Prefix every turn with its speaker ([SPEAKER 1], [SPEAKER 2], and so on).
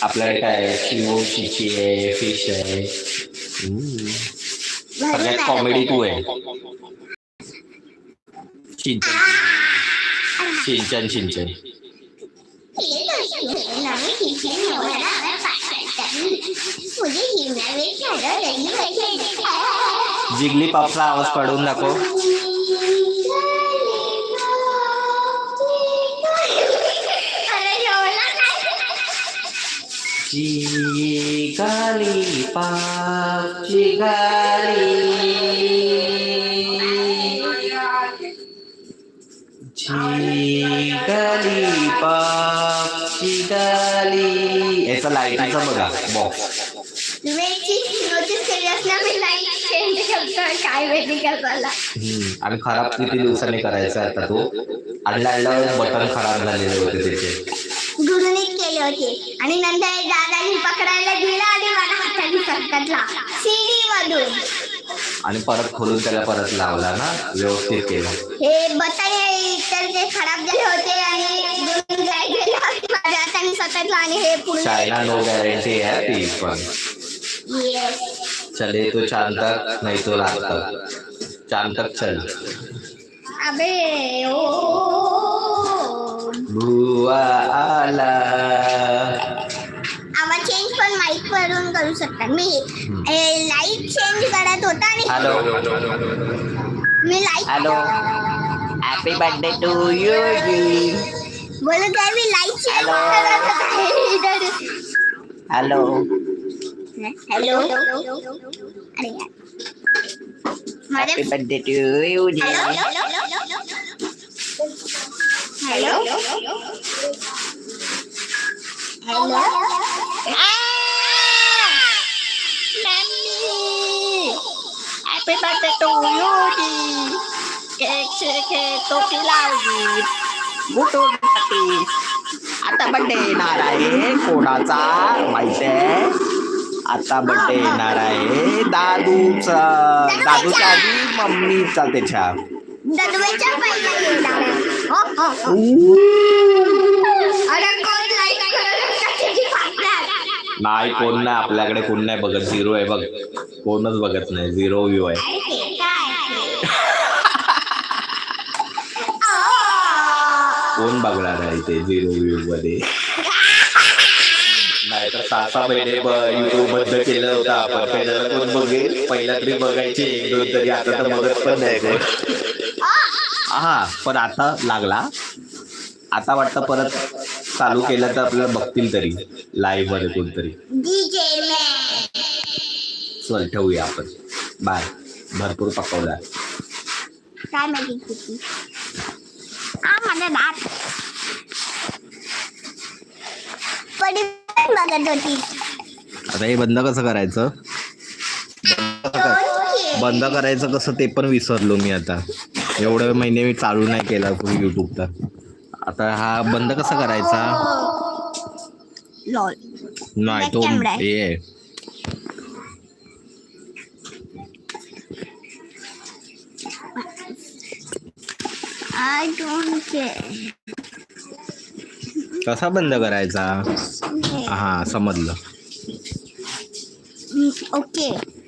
[SPEAKER 1] आपल्याकडे काय शिव शिची आहे फ़िश आहे? हम्म. सगळ्यात कॉमेडी तू आहे.
[SPEAKER 2] Shinchan Shinchan.
[SPEAKER 1] जिगली पापला आवाज़ काढून दाखव.
[SPEAKER 2] केली असणार मी लाइट चेंज करतोय. काय माहिती कसाला
[SPEAKER 1] आणि खराब किती दिवसांनी करायचा आता तो? आणल्या आणल्यावर बटन खराब झालेले होते त्याचे.
[SPEAKER 2] केले होते. आणि नंतर दादानी पकडायला दिला आणि मला हाताने सरकटला. सीडी मधून.
[SPEAKER 1] आणि परत खोलून त्याला परत लावला ना? व्यवस्थित केलं.
[SPEAKER 2] हे बताये तर ते खराब झाले होते आणि गुरुनी काय केलं माझ्या हाताने सरकटला आणि हे पुढे
[SPEAKER 1] चायना नो गॅरंटी आहे ती पण.
[SPEAKER 2] Yes.
[SPEAKER 1] चले तो चांद तक नहीं तो रात तक चांद तक चल.
[SPEAKER 2] अबे ओ. शकता मी लाईट चेंज करत होता आणि
[SPEAKER 1] hello
[SPEAKER 2] me light
[SPEAKER 1] hello happy birthday to you जी
[SPEAKER 2] बोलत आहे मी लाईट चेंज
[SPEAKER 1] Hello.
[SPEAKER 2] करत होता
[SPEAKER 1] हॅलो
[SPEAKER 2] हॅलो अरे यार माझ्या
[SPEAKER 1] happy birthday to you G
[SPEAKER 2] hello hello
[SPEAKER 3] happy birthday to you ji cake शेके टोपी लावली बुटून टाकी आता बर्थडे येणार आहे कोणाचा? माहिती आहे? आता बर्थडे येणार आहे दादूचा. दादूच्या. आधी मम्मीचा त्याच्या.
[SPEAKER 2] ददवेच्या पहिला येणार हो हो हो. अरे कोण लाइट करत फाटणार
[SPEAKER 1] नाही कोण नाही. आपल्याकडे कोण नाही बघत. झिरो आहे बघ. कोणच बघत नाही. झिरो व्ह्यू आहे. कोण बघणार आहे ते झिरो व्ह्यू मध्ये? नाही तर सहा सहा महिने युट्यूब बंद केलं होतं आपण. पहिल्याला कोण बघेल? पहिला तरी बघायचे. एक दोन तरी. आता तर बघत पण नाही कोण. हा पण आता लागला. आता वाटतं परत चालू केलं तर आपल्याला बघतील तरी. लाईव्हमध्ये कोणतरी. चल ठेवूया आपण बाय भरपूर पकवला
[SPEAKER 2] काय माहिती किती दात पडी पण बघत होती
[SPEAKER 1] आता हे बंद कसं करायचं? बंद करायचं कसं ते पण विसरलो मी आता. एवढे महिने मी चालू नाही केला युट्यूब तर. आता हा बंद कसा करायचा? नाही तो. हे.
[SPEAKER 2] आय डोंट केअर
[SPEAKER 1] कसा बंद करायचा? हा समजलं.
[SPEAKER 2] ओके